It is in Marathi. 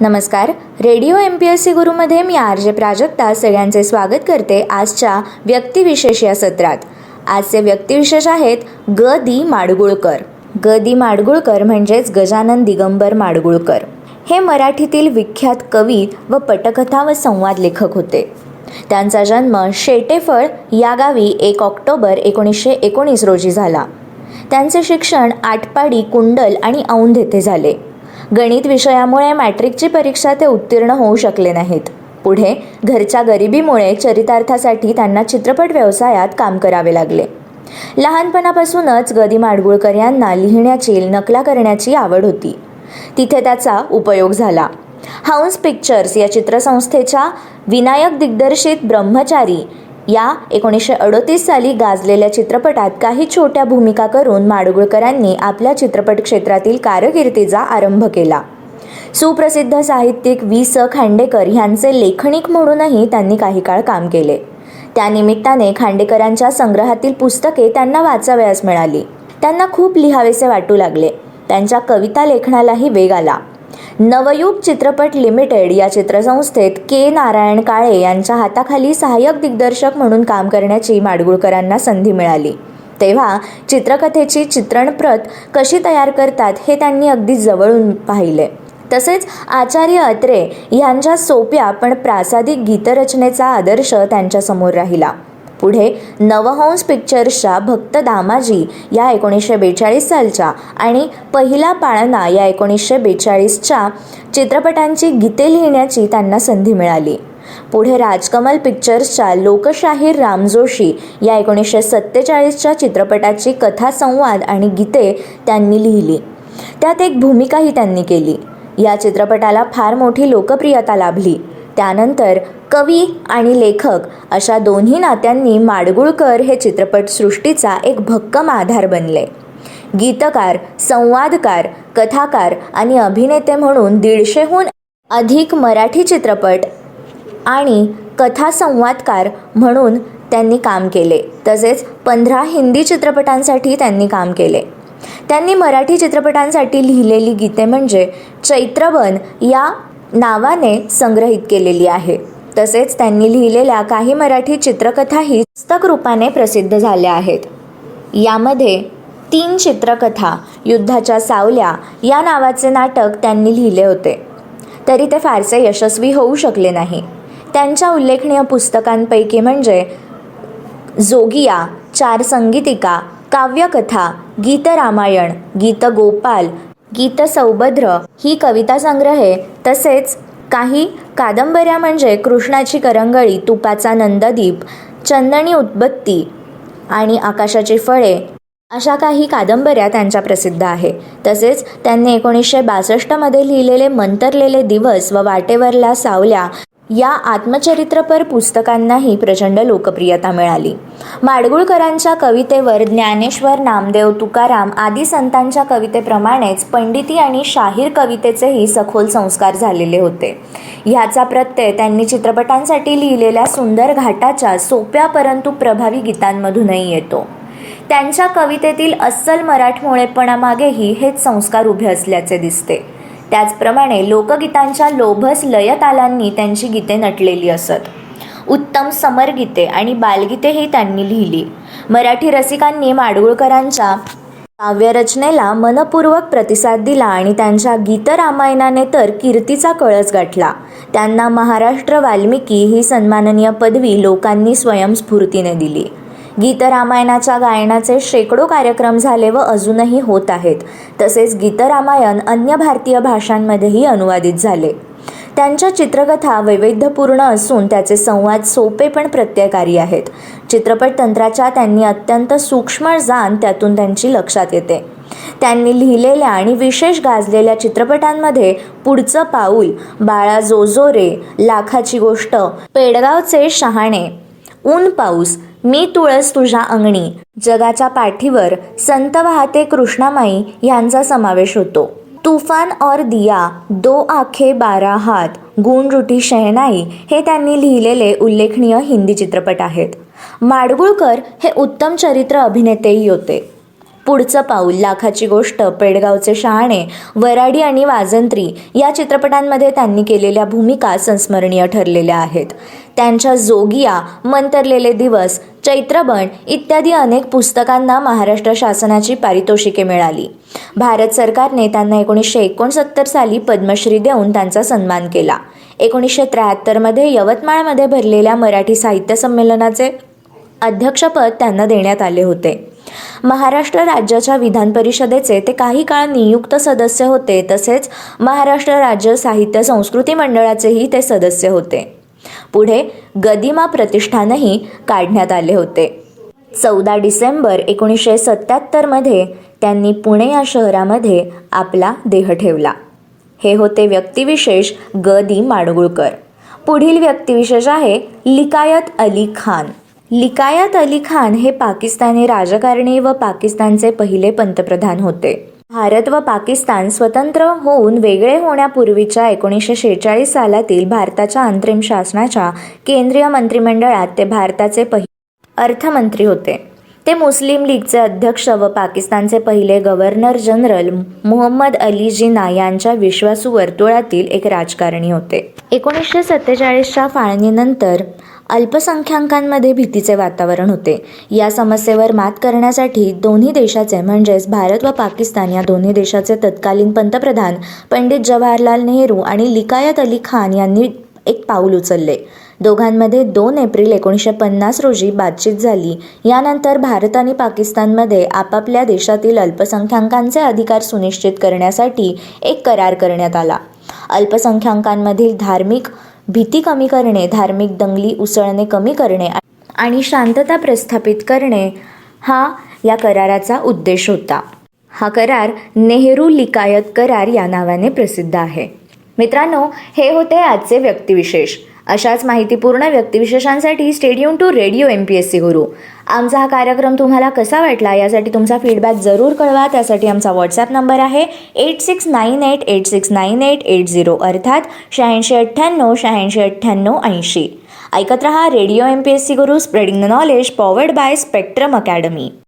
नमस्कार. Radio M P S C गुरुमध्ये मी आर जे प्राजक्ता सगळ्यांचे स्वागत करते आजच्या व्यक्तिविशेष या सत्रात. आजचे व्यक्तिविशेष आहेत ग. दी. माडगुळकर. ग. दी. माडगुळकर म्हणजेच गजानन दिगंबर माडगुळकर. हे मराठीतील विख्यात कवी व पटकथा व संवाद लेखक होते. त्यांचा जन्म शेटेफळ या गावी एक ऑक्टोबर एकोणीसशे एकोणीस रोजी झाला. त्यांचे शिक्षण आटपाडी कुंडल आणि औंध येथे झाले. गणित विषयामुळे मॅट्रिकची परीक्षा ते उत्तीर्ण होऊ शकले नाहीत. पुढे घरच्या गरिबीमुळे चरितार्थासाठी त्यांना चित्रपट व्यवसायात काम करावे लागले. लहानपणापासूनच गदी माडगुळकर यांना लिहिण्याची नकला करण्याची आवड होती. तिथे त्याचा उपयोग झाला. हाऊन्स पिक्चर्स या चित्रसंस्थेच्या विनायक दिग्दर्शित ब्रह्मचारी या एकोणीसशे अडोतीस साली गाजलेल्या चित्रपटात काही छोट्या भूमिका करून माडगुळकरांनी आपल्या चित्रपट क्षेत्रातील कारकिर्दीचा आरंभ केला. सुप्रसिद्ध साहित्यिक वी स. खांडेकर यांचे लेखनिक म्हणूनही त्यांनी काही काळ काम केले. त्यानिमित्ताने खांडेकरांच्या संग्रहातील पुस्तके त्यांना वाचावयास मिळाली. त्यांना खूप लिहावेसे वाटू लागले. त्यांच्या कविता लेखनालाही वेग आला. नवयुग चित्रपट लिमिटेड या चित्रसंस्थेत के. नारायण काळे यांच्या हाताखाली सहाय्यक दिग्दर्शक म्हणून काम करण्याची माडगुळकरांना संधी मिळाली. तेव्हा चित्रकथेची चित्रणप्रत कशी तयार करतात हे त्यांनी अगदी जवळून पाहिले. तसेच आचार्य अत्रे यांच्या सोप्या पण प्रासादिक गीतरचनेचा आदर्श त्यांच्यासमोर राहिला. पुढे नवहंस पिक्चर्सच्या भक्त दामाजी या एकोणीसशे बेचाळीस सालच्या आणि पहिला पाळणा या एकोणीसशे बेचाळीसच्या चित्रपटांची गीते लिहिण्याची त्यांना संधी मिळाली. पुढे राजकमल पिक्चर्सच्या लोकशाहीर रामजोशी या एकोणीसशे सत्तेचाळीसच्या चित्रपटाची कथासंवाद आणि गीते त्यांनी लिहिली. त्यात एक भूमिकाही त्यांनी केली. या चित्रपटाला फार मोठी लोकप्रियता लाभली. त्यानंतर कवी आणि लेखक अशा दोन्ही नात्यांनी माडगुळकर हे चित्रपटसृष्टीचा एक भक्कम आधार बनले. गीतकार संवादकार कथाकार आणि अभिनेते म्हणून दीडशेहून अधिक मराठी चित्रपट आणि कथासंवादकार म्हणून त्यांनी काम केले. तसेच पंधरा हिंदी चित्रपटांसाठी त्यांनी काम केले. त्यांनी मराठी चित्रपटांसाठी लिहिलेली गीते म्हणजे चैत्रवन या नावाने संग्रहित केलेली आहे. तसेच त्यांनी लिहिलेल्या काही मराठी चित्रकथाही पुस्तक रूपाने प्रसिद्ध झाल्या आहेत. यामध्ये तीन चित्रकथा युद्धाच्या सावल्या या नावाचे नाटक त्यांनी लिहिले होते. तरी ते फारसे यशस्वी होऊ शकले नाही. त्यांच्या उल्लेखनीय पुस्तकांपैकी म्हणजे जोगिया चार संगीतिका काव्यकथा गीत गीतगोपाल गीत सौभद्र ही कविता संग्रहे. तसेच काही कादंबऱ्या म्हणजे कृष्णाची करंगळी तुपाचा नंददीप चंदणी उत्पत्ती आणि आकाशाची फळे अशा काही कादंबऱ्या त्यांच्या प्रसिद्ध आहे. तसेच त्यांनी एकोणीसशे बासष्टमध्ये लिहिलेले मंतरलेले दिवस व वाटेवरल्या सावल्या या आत्मचरित्रपर पुस्तकांनाही प्रचंड लोकप्रियता मिळाली. माडगुळकरांच्या कवितेवर ज्ञानेश्वर नामदेव तुकाराम आदी संतांच्या कवितेप्रमाणेच पंडिती आणि शाहीर कवितेचेही सखोल संस्कार झालेले होते. ह्याचा प्रत्यय त्यांनी चित्रपटांसाठी लिहिलेल्या सुंदर घाटाच्या सोप्या परंतु प्रभावी गीतांमधूनही येतो. त्यांच्या कवितेतील अस्सल मराठमोळेपणामागेही हेच संस्कार उभे असल्याचे दिसते. त्याचप्रमाणे लोकगीतांच्या लोभस लयतालांनी त्यांची गीते नटलेली असत. उत्तम समरगीते आणि बालगीतेही त्यांनी लिहिली. मराठी रसिकांनी माडगुळकरांच्या काव्यरचनेला मनपूर्वक प्रतिसाद दिला आणि त्यांच्या गीतरामायणाने तर कीर्तीचा कळस गाठला. त्यांना महाराष्ट्र वाल्मिकी ही सन्माननीय पदवी लोकांनी स्वयंस्फूर्तीने दिली. गीतरामायणाच्या गायनाचे शेकडो कार्यक्रम झाले व अजूनही होत आहेत. तसेच गीतरामायण अन्य भारतीय भाषांमध्येही अनुवादित झाले. त्यांच्या चित्रकथा वैविध्यपूर्ण असून त्याचे संवाद सोपे पण प्रत्ययकारी आहेत. चित्रपट तंत्राच्या त्यांनी अत्यंत सूक्ष्म जाण त्यातून त्यांची लक्षात येते. त्यांनी लिहिलेल्या आणि विशेष गाजलेल्या चित्रपटांमध्ये पुढचं पाऊल बाळा जोजोरे लाखाची गोष्ट पेडगावचे शहाणे ऊन पाऊस मी तुळस तुझ्या अंगणी जगाच्या पाठीवर संत वाहते कृष्णामाई यांचा समावेश होतो. तुफान और दिया दो आखे बारा हात गुण रुटी शहनाई हे त्यांनी लिहिलेले उल्लेखनीय हिंदी चित्रपट आहेत. माडगुळकर हे उत्तम चरित्र अभिनेतेही होते. पुढचं पाऊल लाखाची गोष्ट पेडगावचे शहाणे वराडी आणि वाजंत्री या चित्रपटांमध्ये त्यांनी केलेल्या भूमिका संस्मरणीय ठरलेल्या आहेत. त्यांच्या जोगिया मंतरलेले दिवस चैत्रबण इत्यादी अनेक पुस्तकांना महाराष्ट्र शासनाची पारितोषिके मिळाली. भारत सरकारने त्यांना एकोणीसशे एकोणसत्तर साली पद्मश्री देऊन त्यांचा सन्मान केला. एकोणीसशे त्र्याहत्तरमध्ये यवतमाळमध्ये भरलेल्या मराठी साहित्य संमेलनाचे अध्यक्षपद त्यांना देण्यात आले होते. महाराष्ट्र राज्याच्या विधान परिषदेचे ते काही काळ नियुक्त सदस्य होते तसेच महाराष्ट्र राज्य साहित्य संस्कृती मंडळाचेही ते सदस्य होते. पुढे गदिमा प्रतिष्ठानही काढण्यात आले होते. चौदा डिसेंबर एकोणीसशे सत्याहत्तरमध्ये त्यांनी पुणे या शहरामध्ये आपला देह ठेवला. हे होते व्यक्तिविशेष ग. दी. माडगुळकर. पुढील व्यक्तिविशेष आहे लिकायत अली खान. लिकायत अली खान हे पाकिस्तानी राजकारणी व पाकिस्तानचे पहिले पंतप्रधान होते. भारत व पाकिस्तान स्वतंत्र होऊन वेगळे होण्यापूर्वीच्या एकोणीसशे शेहेचाळीस सालातील भारताच्या अंतरिम शासनाच्या केंद्रीय मंत्रिमंडळात ते भारताचे पहि अर्थमंत्री होते. ते मुस्लिम लीगचे अध्यक्ष व पाकिस्तानचे पहिले गव्हर्नर जनरल मुहम्मद अली जिना यांच्या विश्वासू वर्तुळातील एक राजकारणी होते. एकोणीसशे सत्तेचाळीसच्या फाळणीनंतर अल्पसंख्याकांमध्ये भीतीचे वातावरण होते. या समस्येवर मात करण्यासाठी दोन्ही देशाचे म्हणजेच भारत व पाकिस्तान या दोन्ही देशाचे तत्कालीन पंतप्रधान पंडित जवाहरलाल नेहरू आणि लिकायत अली खान यांनी एक पाऊल उचलले. दोघांमध्ये दोन एप्रिल एकोणीसशे पन्नास रोजी बातचीत झाली. यानंतर भारत आणि पाकिस्तानमध्ये आपापल्या देशातील अल्पसंख्याकांचे अधिकार सुनिश्चित करण्यासाठी एक करार करण्यात आला. अल्पसंख्याकांमधील धार्मिक भीती कमी करणे धार्मिक दंगली उसळणे कमी करणे आणि शांतता प्रस्थापित करणे हा या कराराचा उद्देश होता. हा करार नेहरू लिकायत करार या नावाने प्रसिद्ध आहे. मित्रांनो हे होते आजचे व्यक्तिविशेष. अशाच माहितीपूर्ण व्यक्तिविशेषांसाठी stay tuned to radio M P S C Guru. आमचा हा कार्यक्रम तुम्हाला कसा वाटला यासाठी तुमचा फीडबॅक जरूर कळवा. त्यासाठी आमचा व्हॉट्सॲप नंबर आहे eight six nine eight eight six nine eight eight zero अर्थात शहाऐंशी अठ्ठ्याण्णव शहाऐंशी अठ्ठ्याण्णव ऐंशी. ऐकत रहा radio M P S C Guru spreading the knowledge powered by Spectrum Academy